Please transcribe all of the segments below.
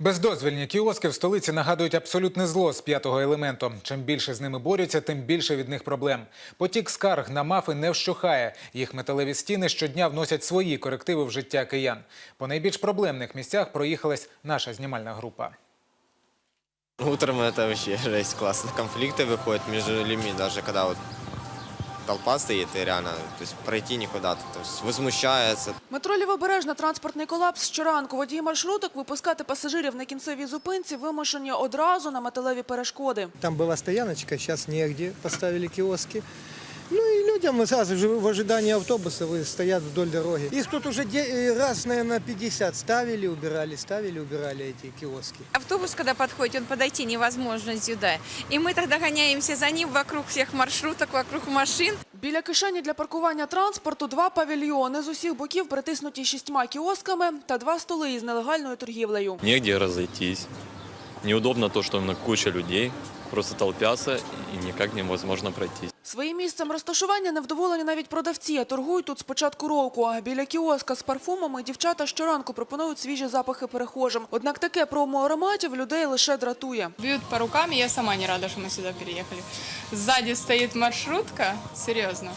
Бездозвільні кіоски в столиці нагадують абсолютне зло з п'ятого елементу. Чим більше з ними борються, тим більше від них проблем. Потік скарг на мафи не вщухає. Їх металеві стіни щодня вносять свої корективи в життя киян. По найбільш проблемних місцях проїхалась наша знімальна група. Утром это вообще жесть классно. Конфликты выходят между людьми, даже когда вот толпа стоит и реально, то есть пройти никуда, то есть возмущается. Метро Лівобережна транспортний колапс щоранку. Водії маршруток випускати пасажирів на кінцевій зупинці вимушені одразу на металеві перешкоди. Там була стояночка, зараз негде, поставили киоски Ну и людям сразу же в ожидании автобуса вы стоят вдоль дороги. Их тут уже де- э, раз, наверное, 50 ставили, убирали, ставили, убирали эти киоски. Автобус, когда подходит, он подойти невозможно сюда. И мы тогда гоняемся за ним вокруг всех маршруток, вокруг машин. Біля кишені для паркування транспорту два павільйони з усіх боків притиснуті шістьма кіосками та два столи із нелегальною торгівлею. негде разойтись. Неудобно то, что на куча людей просто толпятся и никак невозможно пройти. Своїм місцем розташування невдоволені навіть продавці. Торгують тут з початку року. А Біля кіоска з парфумами дівчата щоранку пропонують свіжі запахи перехожим. Однак таке промо ароматів людей лише дратує. Б'ють по рукам, я сама не рада, що ми сюди переїхали. Ззаді стоїть маршрутка, серьезно,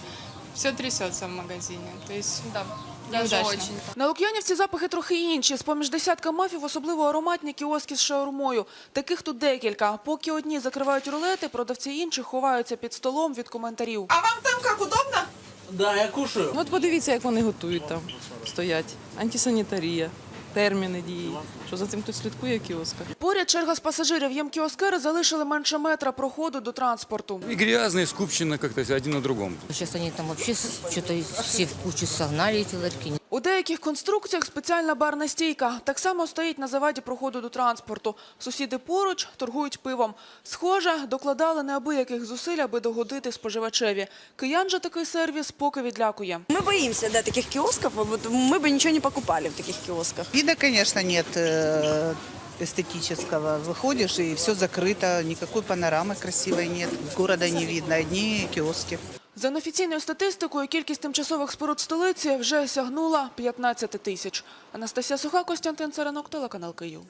все трясется в магазине. То есть, да, неудачно. На Лук'янівці запахи трохи інші. З-поміж десятка мафів особливо ароматні кіоски з шаурмою. Таких тут декілька. Поки одні закривають рулети, продавці інших ховаються під столом від коментарів. А вам там какудобна? Да, я кушаю. Ну, От подивіться, як вони готують там, стоять. Антисанітарія, терміни дії. Що за цим хтось слідкує в кіосках? Поряд черга з пасажирів Ємкіоскери залишили менше метра проходу до транспорту. І грязные, скупченно как-то один на другому. Зараз вони там взагалі что-то в кучу согнали ці ларьки. У деяких конструкціях спеціальна барна стійка. Так само стоїть на заваді проходу до транспорту. Сусіди поруч торгують пивом. Схоже, докладали неабияких зусиль, аби догодити споживачеві. Киян же такий сервіс поки відлякує. Мы боимся, да, таких киосков. Вот мы бы ничего не покупали в таких киосках. Вида, конечно, нет э, эстетического. Выходишь, и все закрыто, никакой панорамы красивой нет. Города не видно, одни киоски. За неофіційною статистикою, кількість тимчасових споруд столиці вже сягнула 15 тисяч. Анастасія Суха, Костянтин Царинок, телеканал Київ.